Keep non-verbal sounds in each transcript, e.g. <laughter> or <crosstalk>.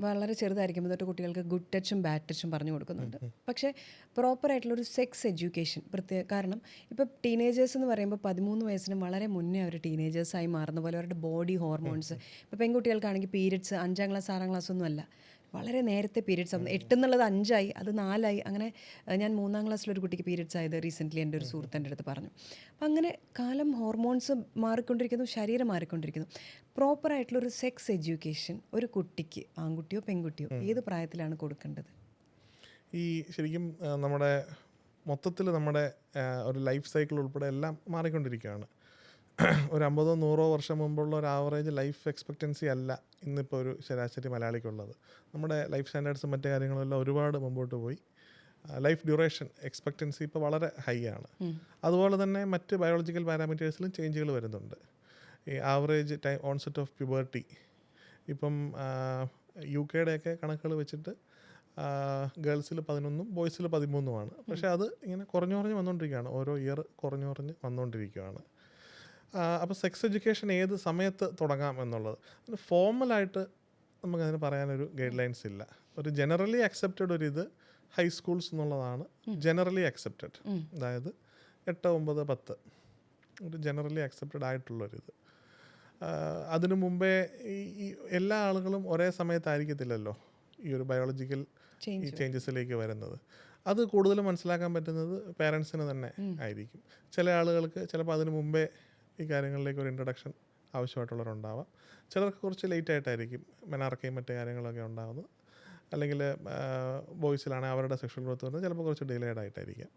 വളരെ ചെറുതായിരിക്കുമ്പോൾ തൊട്ട് കുട്ടികൾക്ക് ഗുഡ് ടച്ചും ബാഡ് ടച്ചും പറഞ്ഞു കൊടുക്കുന്നുണ്ട്. പക്ഷേ പ്രോപ്പറായിട്ടുള്ളൊരു സെക്സ് എഡ്യൂക്കേഷൻ പ്രത്യേക കാരണം ഇപ്പോൾ ടീനേജേഴ്സ് എന്ന് പറയുമ്പോൾ പതിമൂന്ന് വയസ്സിന് വളരെ മുന്നേ അവർ ടീനേജേഴ്സായി മാറുന്ന പോലെ അവരുടെ ബോഡി ഹോർമോൺസ് ഇപ്പോൾ പെൺകുട്ടികൾക്കാണെങ്കിൽ പീരിയഡ്സ് അഞ്ചാം ക്ലാസ് ആറാം ക്ലാസ് ഒന്നും അല്ല. വളരെ നേരത്തെ പീരീഡ്സ് ആവുന്നത് എട്ട് എന്നുള്ളത് അഞ്ചായി അത് നാലായി. അങ്ങനെ ഞാൻ മൂന്നാം ക്ലാസ്സിലൊരു കുട്ടിക്ക് പീരീഡ്സ് ആയത് റീസെന്റ്ലി എന്റെ ഒരു സുഹൃത്ത് എന്റെ അടുത്ത് പറഞ്ഞു. അപ്പം അങ്ങനെ കാലം ഹോർമോൺസ് മാറിക്കൊണ്ടിരിക്കുന്നു ശരീരം മാറിക്കൊണ്ടിരിക്കുന്നു. പ്രോപ്പറായിട്ടുള്ളൊരു സെക്സ് എഡ്യൂക്കേഷൻ ഒരു കുട്ടിക്ക് ആൺകുട്ടിയോ പെൺകുട്ടിയോ ഏത് പ്രായത്തിലാണ് കൊടുക്കേണ്ടത്? ഈ ശരിക്കും നമ്മുടെ മൊത്തത്തിൽ നമ്മുടെ ഒരു ലൈഫ് സൈക്കിൾ ഉൾപ്പെടെ എല്ലാം മാറിക്കൊണ്ടിരിക്കുകയാണ്. <coughs> ഒരു അമ്പതോ നൂറോ വർഷം മുമ്പുള്ള ഒരു ആവറേജ് ലൈഫ് എക്സ്പെക്റ്റൻസി അല്ല ഇന്നിപ്പോൾ ഒരു ശരാശരി മലയാളിക്കുള്ളത്. നമ്മുടെ ലൈഫ് സ്റ്റാൻഡേർഡ്സും മറ്റു കാര്യങ്ങളെല്ലാം ഒരുപാട് മുമ്പോട്ട് പോയി. ലൈഫ് ഡ്യൂറേഷൻ എക്സ്പെക്റ്റൻസി ഇപ്പോൾ വളരെ ഹൈ ആണ്. അതുപോലെ തന്നെ മറ്റ് ബയോളജിക്കൽ പാരാമീറ്റേഴ്സിലും ചേഞ്ചുകൾ വരുന്നുണ്ട്. ഈ average time onset of puberty ഇപ്പം യു കെയുടെയൊക്കെ കണക്കുകൾ വെച്ചിട്ട് ഗേൾസിൽ പതിനൊന്നും ബോയ്സിൽ പതിമൂന്നുമാണ് പക്ഷേ അത് ഇങ്ങനെ കുറഞ്ഞു കുറഞ്ഞ് വന്നുകൊണ്ടിരിക്കുകയാണ് ഓരോ ഇയർ കുറഞ്ഞു കുറഞ്ഞ് വന്നുകൊണ്ടിരിക്കുകയാണ് അപ്പോൾ സെക്സ് എഡ്യൂക്കേഷൻ ഏത് സമയത്ത് തുടങ്ങാം എന്നുള്ളത്? ഫോർമലായിട്ട് നമുക്കതിന് പറയാനൊരു ഗൈഡ് ലൈൻസ് ഇല്ല. ഒരു ജനറലി അക്സെപ്റ്റഡ് ഒരു ഇത് ഹൈസ്കൂൾസ് എന്നുള്ളതാണ്. ജനറലി അക്സെപ്റ്റഡ് അതായത് എട്ട് ഒമ്പത് പത്ത്. ഒരു ജനറലി അക്സെപ്റ്റഡ് ആയിട്ടുള്ളൊരിത്. അതിനു മുമ്പേ ഈ എല്ലാ ആളുകളും ഒരേ സമയത്തായിരിക്കത്തില്ലല്ലോ ഈ ഒരു ബയോളജിക്കൽ ഈ ചേഞ്ചസിലേക്ക് വരുന്നത്. അത് കൂടുതലും മനസ്സിലാക്കാൻ പറ്റുന്നത് പേരൻസിന് തന്നെ ആയിരിക്കും. ചില ആളുകൾക്ക് ചിലപ്പോൾ അതിനു മുമ്പേ ഈ കാര്യങ്ങളിലേക്ക് ഒരു ഇൻട്രഡക്ഷൻ ആവശ്യമായിട്ടുള്ളവരുണ്ടാവാം. ചിലർക്ക് കുറച്ച് ലേറ്റ് ആയിട്ടായിരിക്കും മെനാർക്കയും മറ്റു കാര്യങ്ങളൊക്കെ ഉണ്ടാകുന്നത് അല്ലെങ്കിൽ ബോയ്സിലാണ് അവരുടെ സെക്ഷൽ ഗ്രോത്ത് വരുന്നത്. ചിലപ്പോൾ കുറച്ച് ഡിലേഡ് ആയിട്ടായിരിക്കാം.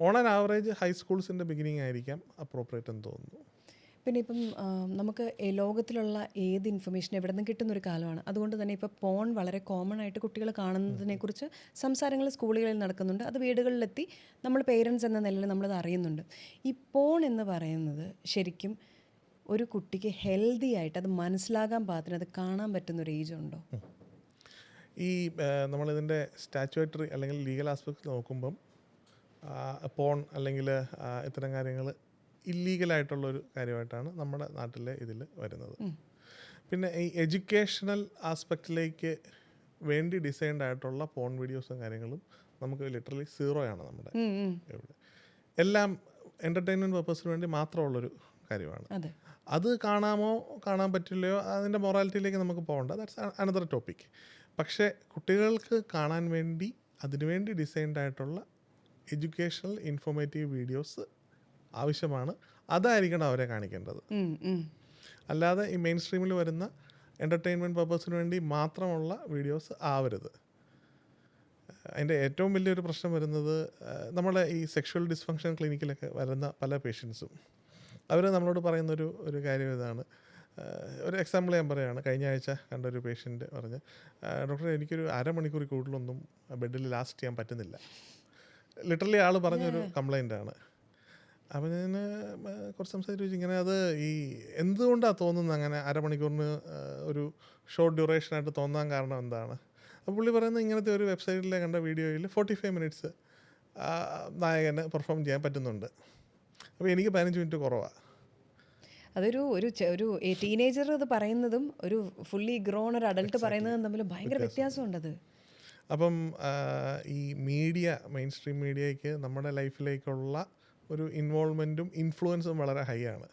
ഓൺ ആൻ ആവറേജ് ഹൈസ്കൂൾസിന്റെ ബിഗിനിങ് ആയിരിക്കാം അപ്രോപ്രിയേറ്റ് എന്ന് തോന്നുന്നു. പിന്നെ ഇപ്പം നമുക്ക് ലോകത്തിലുള്ള ഏത് ഇൻഫർമേഷൻ എവിടെ നിന്ന് കിട്ടുന്ന ഒരു കാലമാണ്. അതുകൊണ്ട് തന്നെ ഇപ്പോൾ പോൺ വളരെ കോമൺ ആയിട്ട് കുട്ടികൾ കാണുന്നതിനെക്കുറിച്ച് സംസാരങ്ങൾ സ്കൂളുകളിൽ നടക്കുന്നുണ്ട്. അത് വീടുകളിലെത്തി നമ്മൾ പേരൻസ് എന്ന നിലയിൽ നമ്മളത് അറിയുന്നുണ്ട്. ഈ പോൺ എന്ന് പറയുന്നത് ശരിക്കും ഒരു കുട്ടിക്ക് ഹെൽത്തി ആയിട്ട് അത് മനസ്സിലാകാൻ പാകത്തിന് അത് കാണാൻ പറ്റുന്ന ഒരു ഏജ് ഉണ്ടോ? ഈ നമ്മളിതിന്റെ സ്റ്റാച്ചുവേറ്ററി അല്ലെങ്കിൽ ലീഗൽ ആസ്പെക്ട് നോക്കുമ്പം പോൺ അല്ലെങ്കിൽ ഇത്തരം കാര്യങ്ങൾ ഇല്ലീഗലായിട്ടുള്ളൊരു കാര്യമായിട്ടാണ് നമ്മുടെ നാട്ടിലെ ഇതിൽ വരുന്നത്. പിന്നെ ഈ എഡ്യൂക്കേഷണൽ ആസ്പെക്റ്റിലേക്ക് വേണ്ടി ഡിസൈൻഡ് ആയിട്ടുള്ള പോൺ വീഡിയോസും കാര്യങ്ങളും നമുക്ക് ലിറ്ററലി സീറോ ആണ് നമ്മുടെ ഇവിടെ. എല്ലാം എന്റർടൈൻമെന്റ് പർപ്പസിന് വേണ്ടി മാത്രമുള്ളൊരു കാര്യമാണ്. അതെ. കാണാമോ കാണാൻ പറ്റില്ലയോ അതിന്റെ മൊറാലിറ്റിയിലേക്ക് നമുക്ക് പോകണ്ട. ദാറ്റ്സ് അനദർ ടോപ്പിക് പക്ഷേ കുട്ടികൾക്ക് കാണാൻ വേണ്ടി അതിനുവേണ്ടി ഡിസൈൻഡ് ആയിട്ടുള്ള എഡ്യൂക്കേഷണൽ ഇൻഫോർമേറ്റീവ് വീഡിയോസ് ആവശ്യമാണ്. അതായിരിക്കണം അവരെ കാണിക്കേണ്ടത്. അല്ലാതെ ഈ മെയിൻ സ്ട്രീമിൽ വരുന്ന എന്റർടൈൻമെന്റ് പർപ്പസിന് വേണ്ടി മാത്രമുള്ള വീഡിയോസ് ആവരുത്. അതിന്റെ ഏറ്റവും വലിയൊരു പ്രശ്നം വരുന്നത് നമ്മളെ ഈ സെക്ഷുവൽ ഡിസ്ഫങ്ഷൻ ക്ലിനിക്കിലൊക്കെ വരുന്ന പല പേഷ്യൻസും അവർ നമ്മളോട് പറയുന്നൊരു ഒരു കാര്യം ഇതാണ്. ഒരു എക്സാമ്പിൾ ഞാൻ പറയുകയാണ് കഴിഞ്ഞ ആഴ്ച കണ്ട ഒരു പേഷ്യന്റ് പറഞ്ഞ് ഡോക്ടർ എനിക്കൊരു അരമണിക്കൂർ കൂടുതലൊന്നും ബെഡിൽ ലാസ്റ്റ് ചെയ്യാൻ പറ്റുന്നില്ല. ലിറ്ററലി ആൾ പറഞ്ഞൊരു കംപ്ലൈന്റ് ആണ്. അപ്പം ഞാൻ കുറച്ച് സംസാരിച്ചു ഇങ്ങനെ അത് ഈ എന്തുകൊണ്ടാണ് തോന്നുന്നത് അങ്ങനെ അരമണിക്കൂറിന് ഒരു ഷോർട്ട് ഡ്യൂറേഷനായിട്ട് തോന്നാൻ കാരണം എന്താണ്? അപ്പോൾ പുള്ളി പറയുന്നത് ഇങ്ങനത്തെ ഒരു വെബ്സൈറ്റിലെ കണ്ട വീഡിയോയിൽ ഫോർട്ടി ഫൈവ് മിനിറ്റ്സ് നായകന് പെർഫോം ചെയ്യാൻ പറ്റുന്നുണ്ട്. അപ്പോൾ എനിക്ക് പതിനഞ്ച് മിനിറ്റ് കുറവാണ് അതൊരു ഒരു ഒരു ടീനേജർ അത് പറയുന്നതും ഒരു ഫുള്ളി ഗ്രോൺ ഒരു അഡൽട്ട് പറയുന്നതും തമ്മിൽ ഭയങ്കര വ്യത്യാസമുണ്ട് അത് അപ്പം ഈ മീഡിയ മെയിൻ സ്ട്രീം മീഡിയയ്ക്ക് നമ്മുടെ ലൈഫിലേക്കുള്ള ഒരു ഇൻവോൾവ്മെന്റും ഇൻഫ്ലുവൻസും വളരെ ഹൈ ആണ്.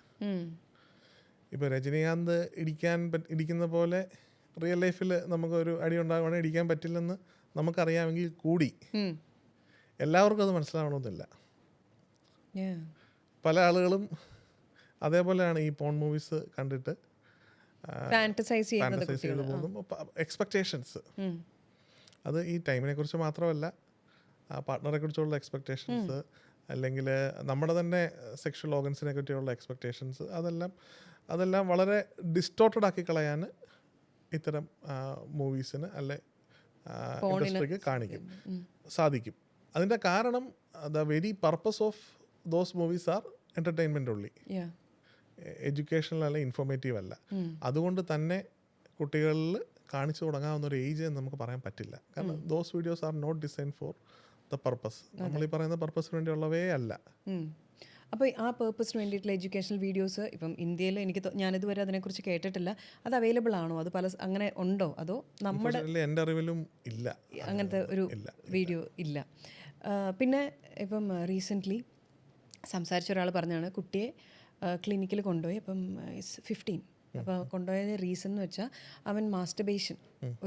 ഇപ്പോൾ രജനീകാന്ത് ഇടിക്കാൻ ഇടിക്കുന്ന പോലെ റിയൽ ലൈഫിൽ നമുക്കൊരു അടി ഉണ്ടാകുവാണെങ്കിൽ ഇടിക്കാൻ പറ്റില്ലെന്ന് നമുക്കറിയാമെങ്കിൽ കൂടി. എല്ലാവർക്കും അത് മനസ്സിലാവണമെന്നില്ല. പല ആളുകളും അതേപോലെയാണ് ഈ പോൺ മൂവീസ് കണ്ടിട്ട് എക്സ്പെക്ടേഷൻസ് ചെയ്യുന്നത് ഫാന്റസൈസ് ചെയ്ത് പോകുന്നു എക്സ്പെക്റ്റേഷൻസ് ഉം. അത് ഈ ടൈമിനെ കുറിച്ച് മാത്രമല്ല പാർട്ട്ണറെ കുറിച്ചുള്ള എക്സ്പെക്റ്റേഷൻസ് അല്ലെങ്കിൽ നമ്മുടെ തന്നെ സെക്ഷൽ ഓർഗൻസിനെ പറ്റിയുള്ള എക്സ്പെക്റ്റേഷൻസ് അതെല്ലാം അതെല്ലാം വളരെ ഡിസ്റ്റോർട്ടഡ് ആക്കി കളയാൻ ഇത്തരം മൂവീസിന് അല്ലെ ഇൻഡസ്ട്രിക്ക് കാണിക്കും. സാധിക്കും. അതിന്റെ കാരണം the very purpose of those movies are entertainment only. Educational അല്ല ഇൻഫോർമേറ്റീവ് അല്ല. അതുകൊണ്ട് തന്നെ കുട്ടികളിൽ കാണിച്ചു തുടങ്ങാവുന്ന ഒരു ഏജ് എന്ന് നമുക്ക് പറയാൻ പറ്റില്ല. കാരണം those videos are not design for the purpose നമ്മൾ ഈ പറയുന്ന പർപ്പസിന് വേണ്ടിയുള്ളവേ അല്ല. അപ്പോൾ ആ പേർപ്പസിന് വേണ്ടിയിട്ടുള്ള എഡ്യൂക്കേഷണൽ വീഡിയോസ് ഇപ്പം ഇന്ത്യയിൽ എനിക്ക് ഞാനിതുവരെ അതിനെക്കുറിച്ച് കേട്ടിട്ടില്ല. അത് അവൈലബിൾ ആണോ? അത് പല അങ്ങനെ ഉണ്ടോ? അതോ നമ്മുടെ എന്റെ അറിവിലും ഇല്ല. അങ്ങനത്തെ ഒരു വീഡിയോ ഇല്ല. പിന്നെ ഇപ്പം റീസെന്റ്ലി സംസാരിച്ച ഒരാൾ പറഞ്ഞാണ് കുട്ടിയെ ക്ലിനിക്കിൽ കൊണ്ടുപോയി. അപ്പം ഫിഫ്റ്റീൻ അപ്പോൾ കൊണ്ടുപോയ റീസൺ എന്ന് വെച്ചാൽ അവൻ മാസ്റ്റർബേഷൻ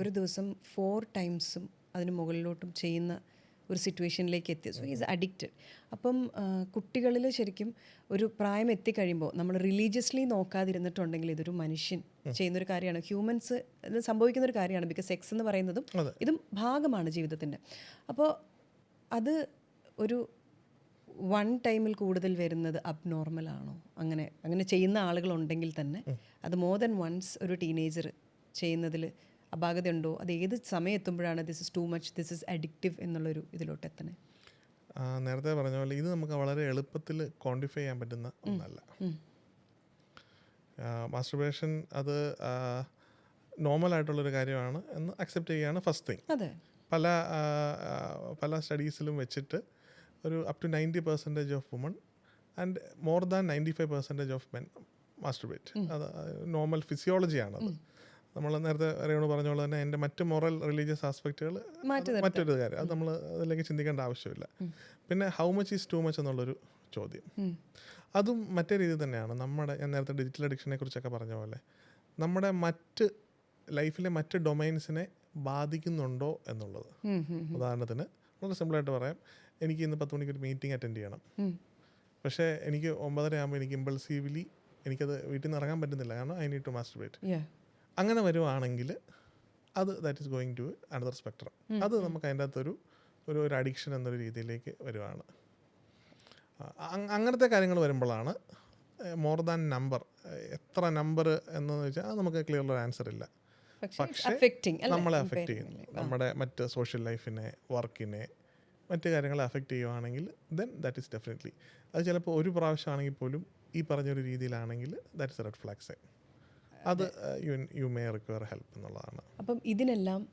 ഒരു ദിവസം ഫോർ ടൈംസും അതിന് മുകളിലോട്ടും ചെയ്യുന്ന ഒരു സിറ്റുവേഷനിലേക്ക് എത്തി. സോ ഈസ് അഡിക്റ്റഡ് അപ്പം കുട്ടികളിൽ ശരിക്കും ഒരു പ്രായം എത്തിക്കഴിയുമ്പോൾ നമ്മൾ റിലീജിയസ്ലി നോക്കാതിരുന്നിട്ടുണ്ടെങ്കിൽ ഇതൊരു മനുഷ്യൻ ചെയ്യുന്ന ഒരു കാര്യമാണ്. ഹ്യൂമൻസ് ഇത് സംഭവിക്കുന്ന ഒരു കാര്യമാണ്. ബിക്കോസ് സെക്സ് എന്ന് പറയുന്നതും ഇതും ഭാഗമാണ് ജീവിതത്തിന്റെ അപ്പോൾ അത് ഒരു വൺ ടൈമിൽ കൂടുതൽ വരുന്നത് അബ്നോർമൽ ആണോ? അങ്ങനെ അങ്ങനെ ചെയ്യുന്ന ആളുകളുണ്ടെങ്കിൽ തന്നെ അത് മോർ ദൻ വൺസ് ഒരു ടീനേജർ ചെയ്യുന്നതിൽ അപാകതയുണ്ടോ? അത് ഏത് സമയം എത്തുമ്പോഴാണ് this is too much this is addictive എന്നുള്ളൊരു ഇതിലോട്ട് എത്തണേ നേരത്തെ പറഞ്ഞ പോലെ ഇത് നമുക്ക് വളരെ എളുപ്പത്തിൽ ക്വാണ്ടിഫൈ ചെയ്യാൻ പറ്റുന്ന ഒന്നല്ല. മാസ്റ്റർബേഷൻ അത് നോർമൽ ആയിട്ടുള്ളൊരു കാര്യമാണ് എന്ന് അക്സെപ്റ്റ് ചെയ്യുകയാണ് ഫസ്റ്റ് തിങ് പല പല സ്റ്റഡീസിലും വെച്ചിട്ട് ഒരു up to ninety percentage of women and more than ninety five percentage of men masturbate അത് നോർമൽ ഫിസിയോളജിയാണത് നമ്മൾ നേരത്തെ അറിയണോ പറഞ്ഞ പോലെ തന്നെ എന്റെ മറ്റ് മൊറൽ റിലീജിയസ് ആസ്പെക്റ്റുകൾ മാറ്റി മറ്റൊരു കാര്യം. അത് നമ്മൾ അതിലേക്ക് ചിന്തിക്കേണ്ട ആവശ്യമില്ല. പിന്നെ how much is too much എന്നുള്ളൊരു ചോദ്യം. അതും മറ്റേ രീതി തന്നെയാണ്. നമ്മുടെ ഞാൻ നേരത്തെ ഡിജിറ്റൽ അഡിക്ഷനെ കുറിച്ചൊക്കെ പറഞ്ഞ പോലെ നമ്മുടെ മറ്റ് ലൈഫിലെ മറ്റ് ഡൊമൈൻസിനെ ബാധിക്കുന്നുണ്ടോ എന്നുള്ളത്. ഉദാഹരണത്തിന് വളരെ സിമ്പിളായിട്ട് പറയാം. എനിക്ക് ഇന്ന് പത്ത് മണിക്ക് ഒരു മീറ്റിംഗ് അറ്റൻഡ് ചെയ്യണം. പക്ഷേ എനിക്ക് ഒമ്പതര ആകുമ്പോൾ എനിക്ക് ഇമ്പൾസീവ്ലി എനിക്കത് വീട്ടിൽ നിന്ന് ഇറങ്ങാൻ പറ്റുന്നില്ല. കാരണം ഐ നീഡ് ടു മാസ്റ്റർബേറ്റ്. അങ്ങനെ വരുവാണെങ്കിൽ അത് that is going to another spectrum അത് നമുക്ക് അതിന്റെ അകത്തൊരു ഒരു ഒരു അഡിക്ഷൻ എന്നൊരു രീതിയിലേക്ക് വരുവാണ്. അങ്ങനത്തെ കാര്യങ്ങൾ വരുമ്പോഴാണ് മോർ ദാൻ നമ്പർ എത്ര നമ്പർ എന്ന് വെച്ചാൽ അത് നമുക്ക് ക്ലിയർ ഒരു ആൻസർ ഇല്ല. പക്ഷേ? നമ്മളെ അഫക്റ്റ് ചെയ്യുന്നു. നമ്മുടെ മറ്റ് സോഷ്യൽ ലൈഫിനെ വർക്കിനെ മറ്റ് കാര്യങ്ങളെ അഫക്റ്റ് ചെയ്യുവാണെങ്കിൽ ദെൻ ദാറ്റ് ഈസ് ഡെഫിനറ്റ്ലി അത് ചിലപ്പോൾ ഒരു പ്രാവശ്യമാണെങ്കിൽ പോലും ഈ പറഞ്ഞൊരു രീതിയിലാണെങ്കിൽ ദാറ്റ് ഇസ് റെഡ് ഫ്ലാഗ്സ് അത് യു മേ റിക്വയർ ഹെൽപ്പ് എന്നുള്ളതാണ്. അപ്പം ഇതിനെല്ലാം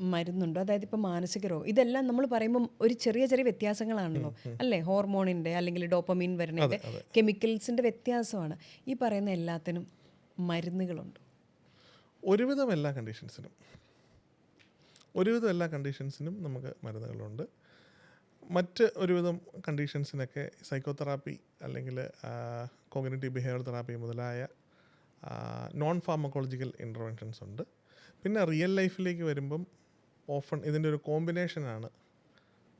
മരുന്നുണ്ടോ? അതായത് ഇപ്പം മാനസിക രോഗം ഇതെല്ലാം നമ്മൾ പറയുമ്പം ഒരു ചെറിയ ചെറിയ വ്യത്യാസങ്ങളാണല്ലോ. അല്ലേ? ഹോർമോണിന്റെ അല്ലെങ്കിൽ ഡോപ്പമീൻ വരുന്നതിന്റെ കെമിക്കൽസിന്റെ വ്യത്യാസമാണ്. ഈ പറയുന്ന എല്ലാത്തിനും മരുന്നുകളുണ്ട്? ഒരുവിധം എല്ലാ കണ്ടീഷൻസിനും ഒരുവിധം എല്ലാ കണ്ടീഷൻസിനും നമുക്ക് മരുന്നുകളുണ്ട്. മറ്റ് ഒരുവിധം കണ്ടീഷൻസിനൊക്കെ സൈക്കോതെറാപ്പി അല്ലെങ്കിൽ കോഗ്നേറ്റീവ് ബിഹേവിയർ തെറാപ്പി മുതലായ നോൺ ഫാർമക്കോളജിക്കൽ ഇന്റർവെൻഷൻസ് ഉണ്ട്. പിന്നെ റിയൽ ലൈഫിലേക്ക് വരുമ്പം ഓഫൺ ഇതിന്റെ ഒരു കോമ്പിനേഷനാണ്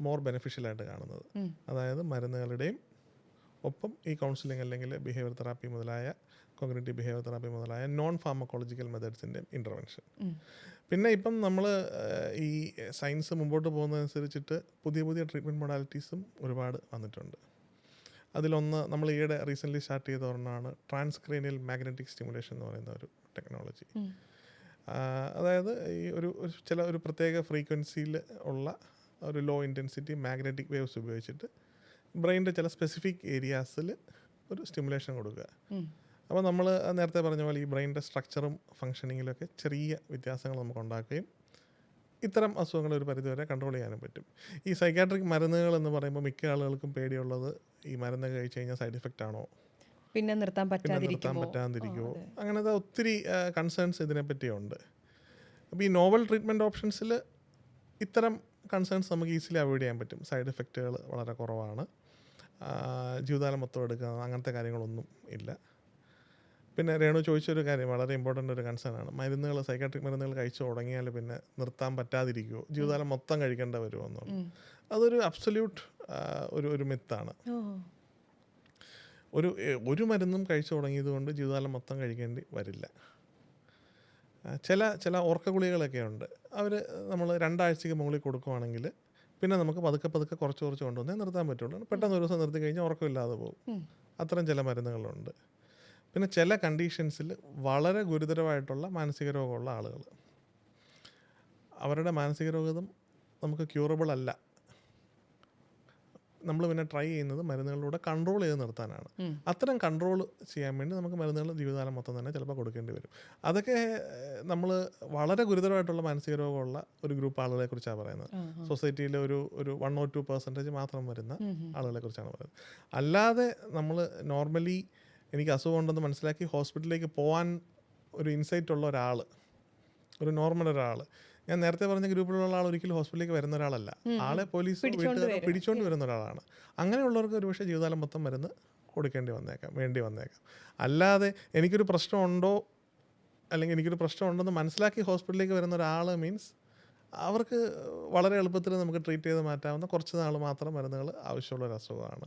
മോർ ബെനിഫിഷ്യലായിട്ട് കാണുന്നത്. അതായത് മരുന്നുകളുടെയും ഒപ്പം ഈ കൗൺസിലിംഗ് അല്ലെങ്കിൽ ബിഹേവിയർ തെറാപ്പി മുതലായ കോഗ്നേറ്റീവ് ബിഹേവിയർ തെറാപ്പി മുതലായ നോൺ ഫാർമക്കോളജിക്കൽ മെത്തേഡ്സിന്റെ ഇന്റർവെൻഷൻ പിന്നെ ഇപ്പം നമ്മൾ ഈ സയൻസ് മുമ്പോട്ട് പോകുന്നതനുസരിച്ചിട്ട് പുതിയ പുതിയ ട്രീറ്റ്മെന്റ് മൊഡാലിറ്റീസും ഒരുപാട് വന്നിട്ടുണ്ട്. അതിലൊന്ന് നമ്മൾ ഈയിടെ റീസെന്റ്ലി സ്റ്റാർട്ട് ചെയ്ത ഒരെണ്ണമാണ് ട്രാൻസ്ക്രീനിയൽ മാഗ്നറ്റിക് സ്റ്റിമുലേഷൻ എന്ന് പറയുന്ന ഒരു ടെക്നോളജി അതായത് ഈ ഒരു ഒരു ചില ഒരു പ്രത്യേക ഫ്രീക്വൻസിയിൽ ഉള്ള ഒരു ലോ ഇന്റൻസിറ്റി മാഗ്നറ്റിക് വേവ്സ് ഉപയോഗിച്ചിട്ട് ബ്രെയിനിന്റെ ചില സ്പെസിഫിക് ഏരിയാസിൽ ഒരു സ്റ്റിമുലേഷൻ കൊടുക്കുക. അപ്പോൾ നമ്മൾ നേരത്തെ പറഞ്ഞ പോലെ ഈ ബ്രെയിനിന്റെ സ്ട്രക്ചറും ഫങ്ഷനിങ്ങിലൊക്കെ ചെറിയ വ്യത്യാസങ്ങൾ നമുക്ക് ഉണ്ടാക്കുകയും ഇത്തരം അസുഖങ്ങൾ ഒരു പരിധിവരെ കൺട്രോൾ ചെയ്യാനും പറ്റും. ഈ സൈക്കാട്രിക് മരുന്നുകൾ എന്ന് പറയുമ്പോൾ മിക്ക ആളുകൾക്കും പേടിയുള്ളത് ഈ മരുന്ന് കഴിച്ചു കഴിഞ്ഞാൽ സൈഡ് ഇഫക്റ്റ് ആണോ? പിന്നെ നിർത്താൻ നിർത്താൻ പറ്റാതിരിക്കുമോ അങ്ങനത്തെ ഒത്തിരി കൺസേൺസ് ഇതിനെപ്പറ്റിയുണ്ട് അപ്പോൾ ഈ നോവൽ ട്രീറ്റ്മെന്റ് ഓപ്ഷൻസിൽ ഇത്തരം കൺസേൺസ് നമുക്ക് ഈസിലി അവോയ്ഡ് ചെയ്യാൻ പറ്റും. സൈഡ് എഫക്റ്റുകൾ വളരെ കുറവാണ്. ജീവിതകാലം മൊത്തം എടുക്കുക അങ്ങനത്തെ കാര്യങ്ങളൊന്നും ഇല്ല. പിന്നെ രേണു ചോദിച്ചൊരു കാര്യം വളരെ ഇമ്പോർട്ടന്റ് ഒരു കൺസേൺ ആണ്. മരുന്നുകൾ സൈക്കാട്രിക് മരുന്നുകൾ കഴിച്ചു തുടങ്ങിയാൽ പിന്നെ നിർത്താൻ പറ്റാതിരിക്കുമോ ജീവിതകാലം മൊത്തം കഴിക്കേണ്ട വരുമോ എന്നുള്ളത്. അതൊരു അബ്സല്യൂട്ട് ഒരു ഒരു മിത്താണ് ഒരു ഒരു മരുന്നും കഴിച്ചു തുടങ്ങിയത് കൊണ്ട് ജീവിതകാലം മൊത്തം കഴിക്കേണ്ടി വരില്ല. ചില ചില ഓർക്ക ഗുളികളൊക്കെ ഉണ്ട്. അവർ നമ്മൾ രണ്ടാഴ്ചയ്ക്ക് മുകളിൽ കൊടുക്കുവാണെങ്കിൽ പിന്നെ നമുക്ക് പതുക്കെ പതുക്കെ കുറച്ച് കുറച്ച് കൊണ്ടുവന്നേ നിർത്താൻ പറ്റുള്ളൂ. പെട്ടെന്ന് ഒരു ദിവസം നിർത്തി കഴിഞ്ഞാൽ ഉറക്കമില്ലാതെ പോകും. അത്തരം ചില മരുന്നുകളുണ്ട്. പിന്നെ ചില കണ്ടീഷൻസിൽ വളരെ ഗുരുതരമായിട്ടുള്ള മാനസിക രോഗമുള്ള ആളുകൾ. അവരുടെ മാനസിക രോഗം നമുക്ക് ക്യൂറബിൾ അല്ല. നമ്മൾ പിന്നെ ട്രൈ ചെയ്യുന്നത് മരുന്നുകളിലൂടെ കൺട്രോൾ ചെയ്ത് നിർത്താനാണ്. അത്തരം കൺട്രോൾ ചെയ്യാൻ വേണ്ടി നമുക്ക് മരുന്നുകൾ ജീവിതകാലം മൊത്തം തന്നെ ചിലപ്പോൾ കൊടുക്കേണ്ടി വരും. അതൊക്കെ നമ്മൾ വളരെ ഗുരുതരമായിട്ടുള്ള മാനസിക രോഗമുള്ള ഒരു ഗ്രൂപ്പ് ആളുകളെ കുറിച്ചാണ് പറയുന്നത്. സൊസൈറ്റിയിലെ ഒരു ഒരു വൺ ഓർ ടു പെർസെന്റേജ് മാത്രം വരുന്ന ആളുകളെ കുറിച്ചാണ് പറയുന്നത്. അല്ലാതെ നമ്മൾ നോർമലി എനിക്ക് അസുഖമുണ്ടെന്ന് മനസ്സിലാക്കി ഹോസ്പിറ്റലിലേക്ക് പോകാൻ ഒരു ഇൻസൈറ്റ് ഉള്ള ഒരാൾ ഒരു നോർമൽ ഒരാൾ ഞാൻ നേരത്തെ പറഞ്ഞ ഗ്രൂപ്പിലുള്ള ആൾ ഒരിക്കലും ഹോസ്പിറ്റലിലേക്ക് വരുന്ന ഒരാളല്ല. ആളെ പോലീസ് വീട്ടുകാർ പിടിച്ചോണ്ട് വരുന്ന ഒരാളാണ്. അങ്ങനെയുള്ളവർക്ക് ഒരുപക്ഷെ ജീവിതകാലം മൊത്തം മരുന്ന് കൊടുക്കേണ്ടി വന്നേക്കാം വേണ്ടി വന്നേക്കാം. അല്ലാതെ എനിക്കൊരു പ്രശ്നമുണ്ടോ അല്ലെങ്കിൽ എനിക്കൊരു പ്രശ്നമുണ്ടെന്ന് മനസ്സിലാക്കി ഹോസ്പിറ്റലിലേക്ക് വരുന്ന ഒരാൾ മീൻസ് അവർക്ക് വളരെ എളുപ്പത്തിൽ നമുക്ക് ട്രീറ്റ് ചെയ്ത് മാറ്റാവുന്ന കുറച്ച് നാൾ മാത്രം മരുന്നുകൾ ആവശ്യമുള്ള ഒരു അസുഖമാണ്.